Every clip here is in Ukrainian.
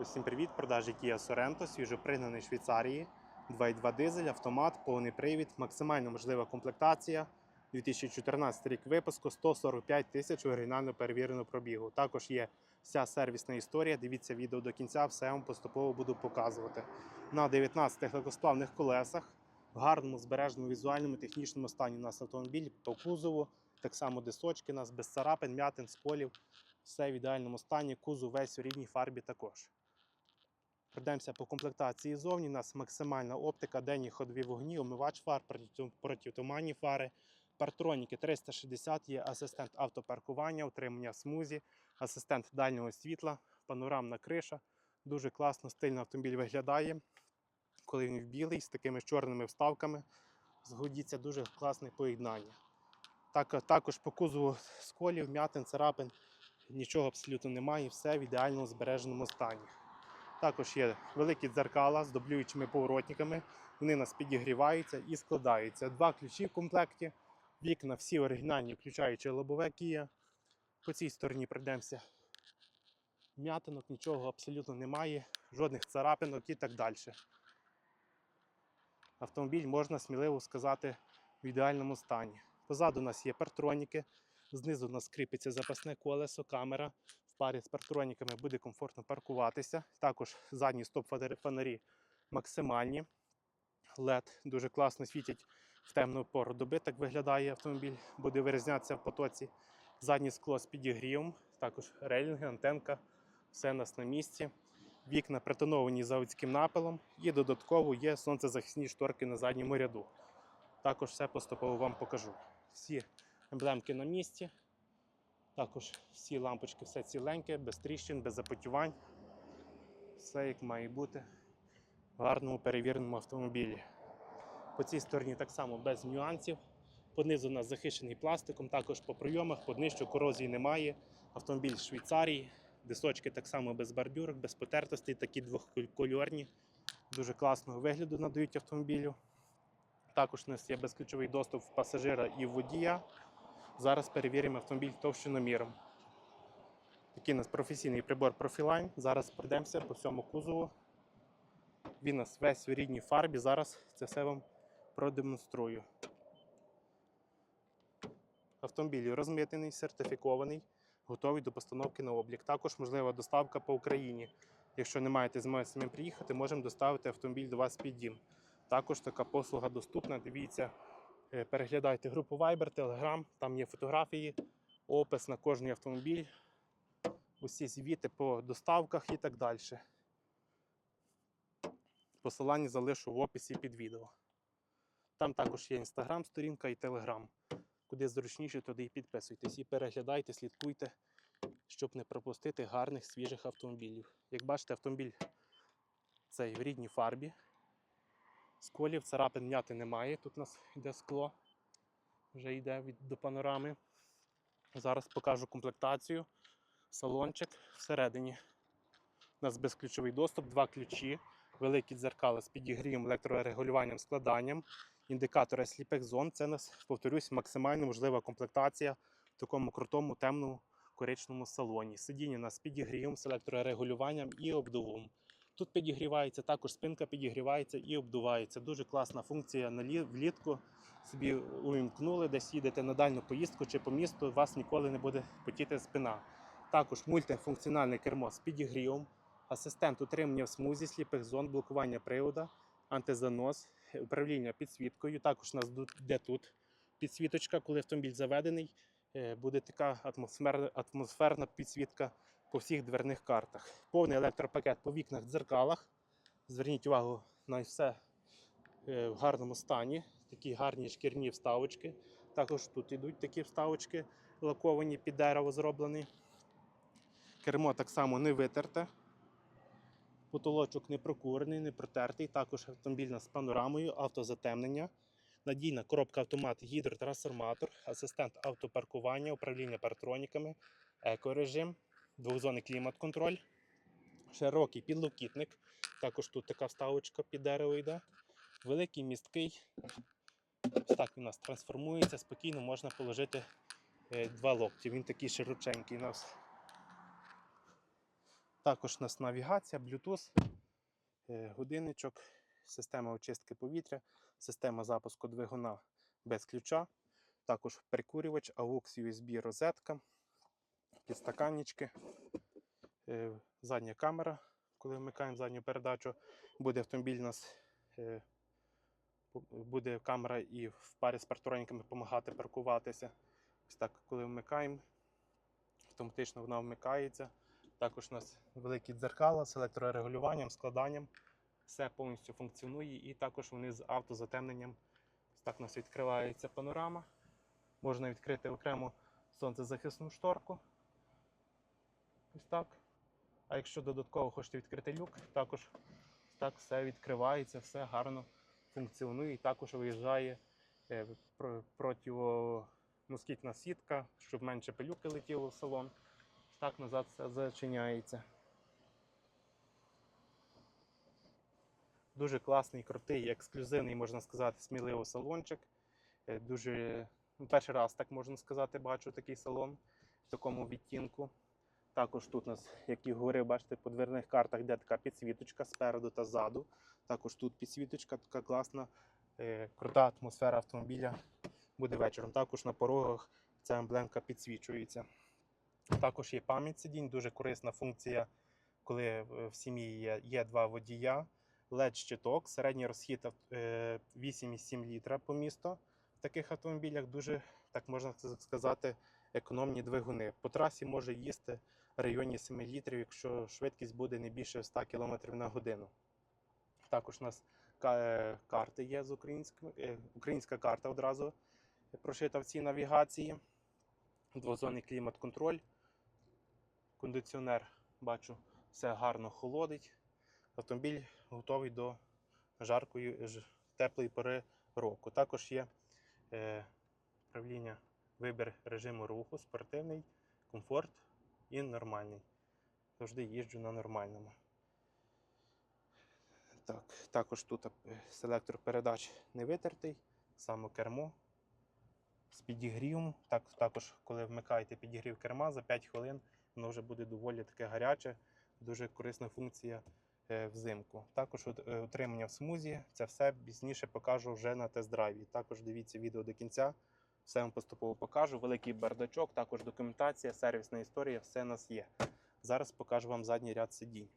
Усім привіт, продажі Kia Sorento, свіжопригнаний Швейцарії, 2.2 дизель, автомат, повний привід, максимально можлива комплектація. 2014 рік випуску, 145 тисяч оригінально перевіреного пробігу. Також є вся сервісна історія. Дивіться відео до кінця, все вам поступово буду показувати. На 19 легкосплавних колесах, в гарному збережному візуальному технічному стані у нас автомобіль по кузову. Так само дисочки у нас без царапин, м'ятин, сколів. Все в ідеальному стані, кузов весь у рідній фарбі також. Пройдемося по комплектації зовні. У нас максимальна оптика, денні ходові вогні, омивач фар, протитуманні фари, партроніки 360, є асистент автопаркування, утримання смузі, асистент дальнього світла, панорамна криша. Дуже класно, стильно автомобіль виглядає. Коли він в білий, з такими чорними вставками, згодіться дуже класне поєднання. Так, також по кузову сколів, м'ятин, царапин, нічого абсолютно немає, все в ідеальному збереженому стані. Також є великі дзеркала з дублюючими поворотниками. Вони нас підігріваються і складаються. Два ключі в комплекті. Вікна всі оригінальні, включаючи лобове Kia. По цій стороні пройдемося. М'ятинок, нічого абсолютно немає, жодних царапинок і так далі. Автомобіль можна сміливо сказати в ідеальному стані. Позаду у нас є партроніки, знизу у нас кріпиться запасне колесо, камера парі з партроніками буде комфортно паркуватися. Також задні стоп-фонарі максимальні. LED дуже класно світять в темну пору доби. Так виглядає автомобіль, буде вирізнятися в потоці. Заднє скло з підігрівом, також рейлінги, антенка, все у нас на місці. Вікна притоновані заводським напилом і додатково є сонцезахисні шторки на задньому ряду. Також все поступово вам покажу. Всі емблемки на місці. Також всі лампочки, все ціленьке, без тріщин, без запотівань. Все як має бути в гарному перевіреному автомобілі. По цій стороні так само без нюансів. Понизу у нас захищений пластиком, також по прийомах, по днищу корозії немає. Автомобіль з Швейцарії, дисочки так само без бордюрок, без потертостей, такі двохкольорні. Дуже класного вигляду надають автомобілю. Також у нас є безключовий доступ в пасажира і водія. Зараз перевіримо автомобіль товщиноміром. Такий у нас професійний прибор Profiline. Зараз пройдемося по всьому кузову. Він у нас весь у рідній фарбі. Зараз це все вам продемонструю. Автомобіль розмитнений, сертифікований, готовий до постановки на облік. Також можлива доставка по Україні. Якщо не маєте змоги самим приїхати, можемо доставити автомобіль до вас під дім. Також така послуга доступна. Дивіться, переглядайте групу Viber, Telegram, там є фотографії, опис на кожний автомобіль, усі звіти по доставках і так далі. Посилання залишу в описі під відео. Там також є інстаграм, сторінка і телеграм. Куди зручніше, туди і підписуйтесь. І переглядайте, слідкуйте, щоб не пропустити гарних свіжих автомобілів. Як бачите, автомобіль цей в рідній фарбі. Сколів, царапин м'яти немає. Тут у нас йде скло, вже йде від, до панорами. Зараз покажу комплектацію. Салончик всередині. У нас безключовий доступ, два ключі, великі дзеркала з підігрівом, електрорегулюванням, складанням, індикатори сліпих зон. Це нас, повторюсь, максимально можлива комплектація в такому крутому, темному коричному салоні. Сидіння у нас з підігрівом, з електрорегулюванням і обдувом. Тут підігрівається, також спинка підігрівається і обдувається. Дуже класна функція влітку. Собі увімкнули, десь їдете на дальню поїздку чи по місту, у вас ніколи не буде потіти спина. Також мультифункціональне кермо з підігрівом, асистент утримання в смузі, сліпих зон, блокування привода, антизанос, управління підсвіткою. Також у нас де тут підсвіточка, коли автомобіль заведений, е, буде така атмосферна підсвітка по всіх дверних картах. Повний електропакет по вікнах, дзеркалах. Зверніть увагу на все е, в гарному стані. Такі гарні шкірні вставочки. Також тут йдуть такі вставочки, лаковані під дерево зроблені. Кермо так само не витерте. Потолочок не прокурений, не протертий. Також автомобіль з панорамою, автозатемнення. Надійна коробка автомат, гідротрансформатор, асистент автопаркування, управління партроніками, екорежим, двохзонний клімат-контроль, широкий підлокітник. Також тут така вставочка під дерево йде. Великий місткий. Ось так він у нас трансформується. Спокійно можна положити е, два локті. Він такий широченький у нас. Також у нас навігація, Bluetooth, е, годинничок, система очистки повітря, система запуску двигуна без ключа, також прикурювач, AUX USB розетка, підстаканнички, е, задня камера, коли вмикаємо задню передачу, буде автомобіль у нас. е, Буде камера і в парі з партроніками допомагати паркуватися. Ось так, коли вмикаємо, автоматично вона вмикається. Також у нас великі дзеркала з електрорегулюванням, складанням. Все повністю функціонує, і також вони з автозатемненням. Ось так у нас відкривається панорама. Можна відкрити окремо сонцезахисну шторку. Ось так. А якщо додатково хочете відкрити люк, також так все відкривається, все гарно функціонує і також виїжджає е, про- противомоскітна сітка, щоб менше пилюки летіло в салон. Так назад все зачиняється. Дуже класний, крутий, ексклюзивний, можна сказати, сміливо салончик. Е, Дуже ну, перший раз, так можна сказати, бачу такий салон в такому відтінку. Також тут у нас, як і говорив, бачите, по дверних картах де така підсвіточка спереду та ззаду. Також тут підсвіточка, така класна, е, крута атмосфера автомобіля буде вечором. Також на порогах ця емблемка підсвічується. Також є пам'ять сидінь, дуже корисна функція, коли е, в сім'ї є, є два водія. led щиток середній розхід е, 8,7 літра по місту. В таких автомобілях дуже, так можна сказати, економні двигуни. По трасі може їсти районі 7 літрів, якщо швидкість буде не більше 100 км на годину. Також у нас е, карти є з українськими, е, українська карта одразу прошита в цій навігації. Двозонний клімат-контроль. Кондиціонер, бачу, все гарно холодить. Автомобіль готовий до жаркої, теплої пори року. Також є е, управління, вибір режиму руху, спортивний, комфорт і нормальний. Завжди їжджу на нормальному. Так, також тут е, селектор передач не витертий, саме кермо з підігрівом. Так, також, коли вмикаєте підігрів керма за 5 хвилин, воно вже буде доволі таке гаряче, дуже корисна функція е, взимку. Також е, утримання в смузі, це все пізніше покажу вже на тест-драйві. Також дивіться відео до кінця, все вам поступово покажу. Великий бардачок, також документація, сервісна історія, все у нас є. Зараз покажу вам задній ряд сидінь.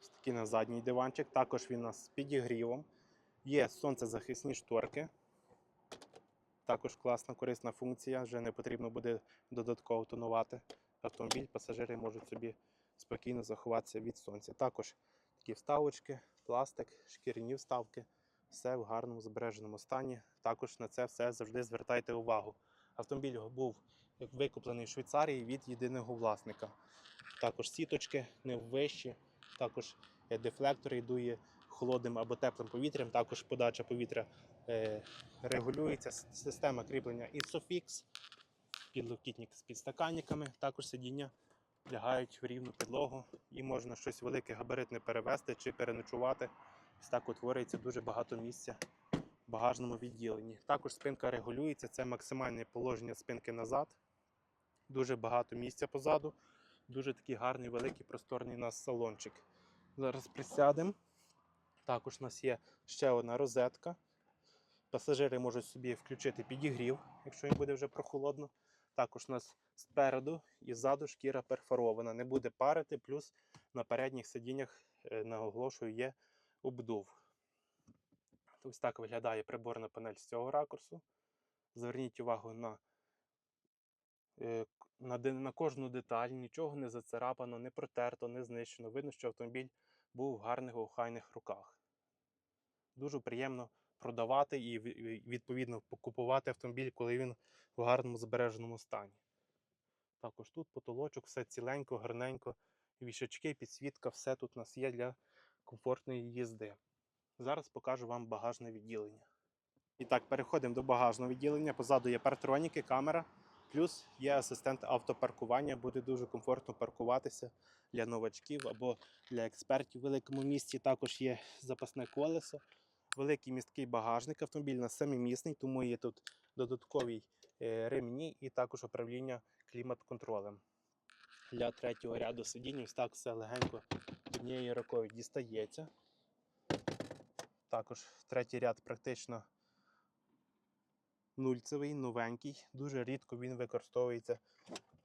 Ось такий на задній диванчик. Також він у нас з підігрівом. Є сонцезахисні шторки. Також класна корисна функція. Вже не потрібно буде додатково тонувати автомобіль. Пасажири можуть собі спокійно заховатися від сонця. Також такі вставочки, пластик, шкіряні вставки. Все в гарному збереженому стані. Також на це все завжди звертайте увагу. Автомобіль був викуплений в Швейцарії від єдиного власника. Також сіточки не вищі, також е, дефлектор йдує холодним або теплим повітрям. Також подача повітря е, регулюється. Система кріплення Isofix, підлокітник з підстаканниками. Також сидіння лягають в рівну підлогу і можна щось велике габаритне перевезти чи переночувати. Ось так утворюється дуже багато місця в багажному відділенні. Також спинка регулюється, це максимальне положення спинки назад. Дуже багато місця позаду. Дуже такий гарний, великий, просторний у нас салончик. Зараз присядемо. Також у нас є ще одна розетка. Пасажири можуть собі включити підігрів, якщо їм буде вже прохолодно. Також у нас спереду і ззаду шкіра перфорована. Не буде парити, плюс на передніх сидіннях, е, наголошую, є обдув. Ось так виглядає приборна панель з цього ракурсу. Зверніть увагу на, е, на, на кожну деталь, нічого не зацарапано, не протерто, не знищено. Видно, що автомобіль був в гарних охайних руках. Дуже приємно продавати і ві- ві- відповідно купувати автомобіль, коли він в гарному збереженому стані. Також тут потолочок, все ціленько, гарненько, вішачки, підсвітка, все тут у нас є для комфортної їзди. Зараз покажу вам багажне відділення. І так, переходимо до багажного відділення. Позаду є партроніки, камера, плюс є асистент автопаркування. Буде дуже комфортно паркуватися для новачків або для експертів в великому місті. Також є запасне колесо, великий місткий багажник. Автомобіль у нас семимісний, тому є тут додаткові е, ремні і також управління клімат-контролем. Для третього ряду сидінь ось так все легенько однією рукою дістається. Також третій ряд практично нульцевий, новенький. Дуже рідко він використовується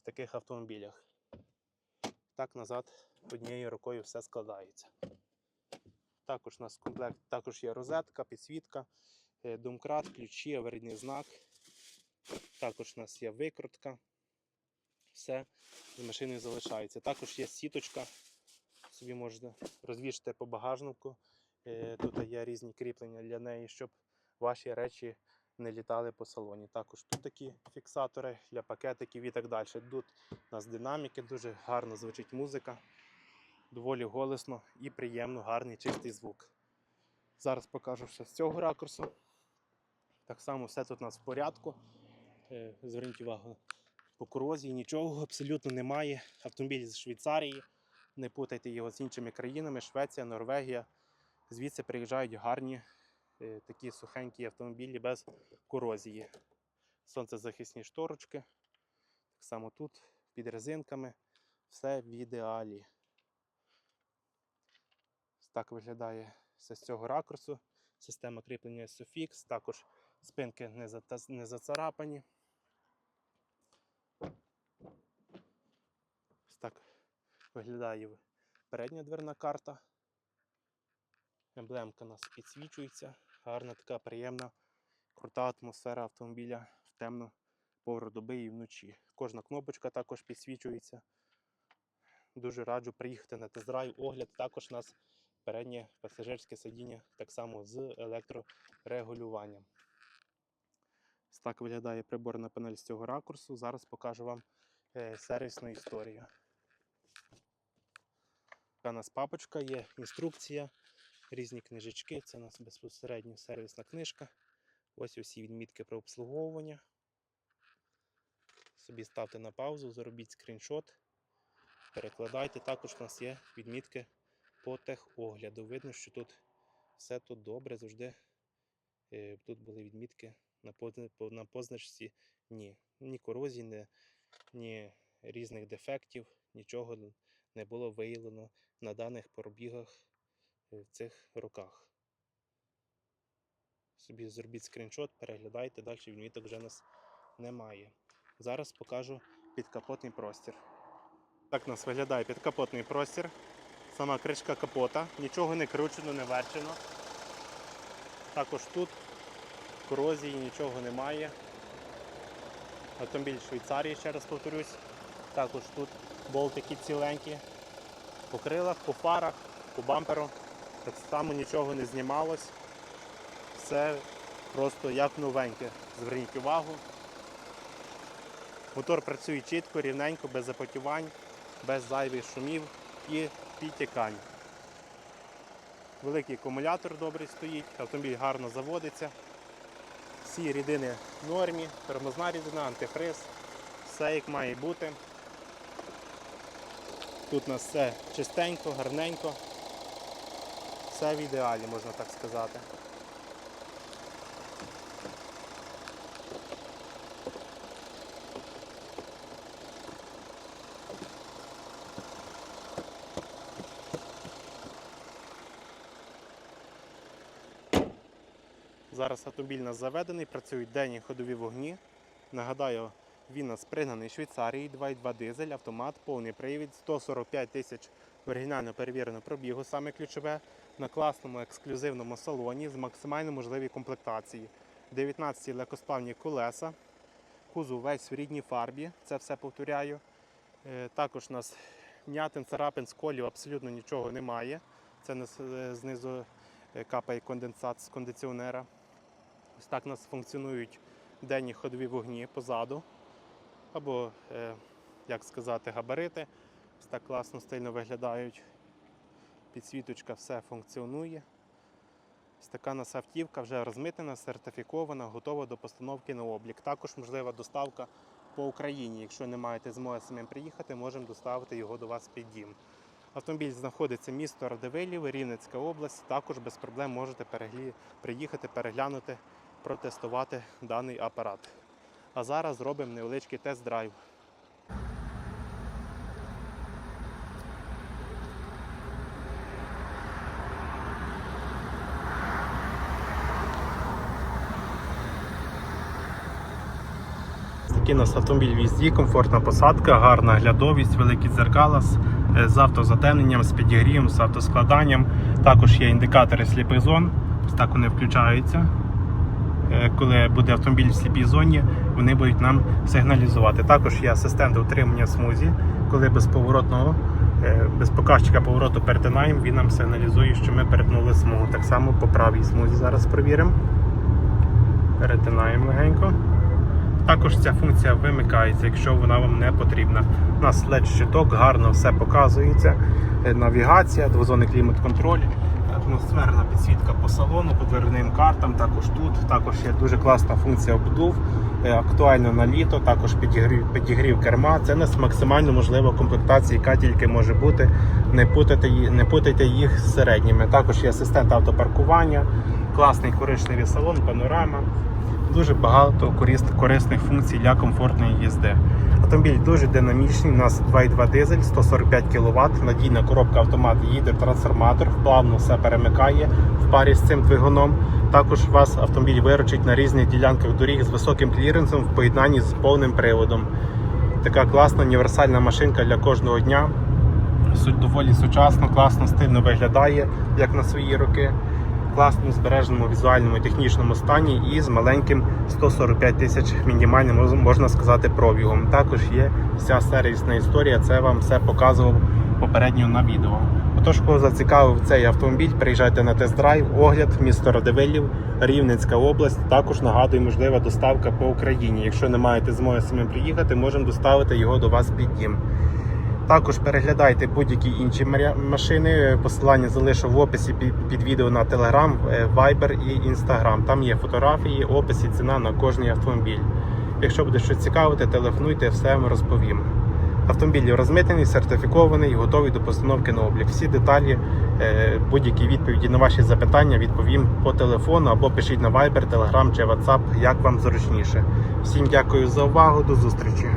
в таких автомобілях. Так назад однією рукою все складається. Також у нас комплект також є розетка, підсвітка, е, домкрат, ключі, аварійний знак. Також у нас є викрутка. Все з машиною залишається. Також є сіточка. Собі можете розвішати по багажнику. Е, Тут є різні кріплення для неї, щоб ваші речі не літали по салоні. Також тут такі фіксатори для пакетиків і так далі. Тут у нас динаміки, дуже гарно звучить музика, доволі голосно і приємно, гарний чистий звук. Зараз покажу ще з цього ракурсу. Так само все тут у нас в порядку. Е, Зверніть увагу, по корозії нічого абсолютно немає. Автомобіль з Швейцарії. Не путайте його з іншими країнами: Швеція, Норвегія. Звідси приїжджають гарні е, такі сухенькі автомобілі без корозії. Сонцезахисні шторочки. Так само тут під резинками. Все в ідеалі. Так виглядає все з цього ракурсу. Система кріплення SOFIX, також спинки не, зата- не зацарапані. Ось так виглядає передня дверна карта. Емблемка у нас підсвічується. Гарна така приємна, крута атмосфера автомобіля в темну пору доби і вночі. Кожна кнопочка також підсвічується. Дуже раджу приїхати на тест-драйв. Огляд також у нас переднє пасажирське сидіння так само з електрорегулюванням. Ось так виглядає приборна панель з цього ракурсу. Зараз покажу вам е, сервісну історію. Така у нас папочка, є інструкція, різні книжечки. Це у нас безпосередньо сервісна книжка. Ось усі відмітки про обслуговування. Собі ставте на паузу, зробіть скріншот, перекладайте. Також у нас є відмітки по техогляду. Видно, що тут все тут добре, завжди е, тут були відмітки на позначці. Ні, ні корозії, ні, ні різних дефектів, нічого не було виявлено на даних пробігах е, в цих роках. Собі зробіть скріншот, переглядайте, далі відміток вже нас немає. Зараз покажу підкапотний простір. Так нас виглядає підкапотний простір. Сама кришка капота, нічого не кручено, не верчено. Також тут корозії нічого немає. Автомобіль Швейцарії, ще раз повторюсь. Також тут болтики ціленькі. По крилах, по фарах, по бамперу. Так само нічого не знімалось. Все просто як новеньке. Зверніть увагу. Мотор працює чітко, рівненько, без запотівань, без зайвих шумів і підтікань. Великий акумулятор добрий стоїть, автомобіль гарно заводиться. Всі рідини в нормі, тормозна рідина, антифриз, все як має бути. Тут у нас все чистенько, гарненько. Все в ідеалі, можна так сказати. Зараз автомобіль у нас заведений, працюють денні ходові вогні. Нагадаю, він у нас пригнаний Швейцарії, 2,2 дизель, автомат, повний привід, 145 тисяч оригінально перевірено пробігу, саме ключове, на класному ексклюзивному салоні з максимально можливій комплектації. 19 легкосплавні колеса, кузов весь в рідній фарбі, це все повторяю. Е, Також у нас м'ятин, царапин, сколів абсолютно нічого немає. Це нас, е, знизу е, капає конденсат з кондиціонера. Ось так у нас функціонують денні ходові вогні позаду. Або, е, як сказати, габарити. Ось так класно стильно виглядають. Підсвіточка все функціонує. Ось така нас автівка вже розмитнена, сертифікована, готова до постановки на облік. Також можлива доставка по Україні. Якщо не маєте змоги самим приїхати, можемо доставити його до вас під дім. Автомобіль знаходиться місто Радивилів, Рівненська область. Також без проблем можете переглі... приїхати, переглянути, протестувати даний апарат. А зараз зробимо невеличкий тест-драйв. Такий у нас автомобіль візді, комфортна посадка, гарна глядовість, великі дзеркала з е, автозатемненням, з підігрієм, з автоскладанням. Також є індикатори сліпих зон. Ось так вони включаються. Е, коли буде автомобіль в сліпій зоні, вони будуть нам сигналізувати. Також є асистент утримання смузі, коли без поворотного, е, без показчика повороту перетинаємо, він нам сигналізує, що ми перетнули смугу. Так само по правій смузі зараз перевіримо. Перетинаємо легенько. Також ця функція вимикається, якщо вона вам не потрібна. У нас led щиток гарно все показується. Е, Навігація, двозонний клімат-контроль, атмосферна підсвітка по салону, по дверним картам, також тут. Також є дуже класна функція обдув, е, актуально на літо, також підігрів, підігрів керма. Це у нас максимально можлива комплектація, яка тільки може бути. Не путайте, не путайте їх з середніми. Також є асистент автопаркування, класний коричневий салон, панорама. Дуже багато корисних функцій для комфортної їзди. Автомобіль дуже динамічний. У нас 2,2 дизель, 145 кВт, надійна коробка автомат, їде трансформатор, плавно все перемикає в парі з цим двигуном. Також вас автомобіль виручить на різних ділянках доріг з високим кліренсом в поєднанні з повним приводом. Така класна універсальна машинка для кожного дня. Суть доволі сучасно, класно, стильно виглядає, як на свої роки. Класному збереженому візуальному і технічному стані і з маленьким 145 тисяч мінімальним, можна сказати, пробігом. Також є вся сервісна історія, це вам все показував попередньо на відео. Отож, кого зацікавив цей автомобіль, приїжджайте на тест-драйв, огляд, місто Радивилів, Рівненська область. Також нагадую, можлива доставка по Україні. Якщо не маєте змоги самим приїхати, можемо доставити його до вас під дім. Також переглядайте будь-які інші машини. Посилання залишу в описі під, відео на Telegram, е, Viber і Instagram. Там є фотографії, опис ціна на кожний автомобіль. Якщо буде щось цікавити, телефонуйте, все вам розповім. Автомобіль розмитнений, сертифікований, готовий до постановки на облік. Всі деталі, е, будь-які відповіді на ваші запитання відповім по телефону або пишіть на Viber, Telegram чи WhatsApp, як вам зручніше. Всім дякую за увагу, до зустрічі.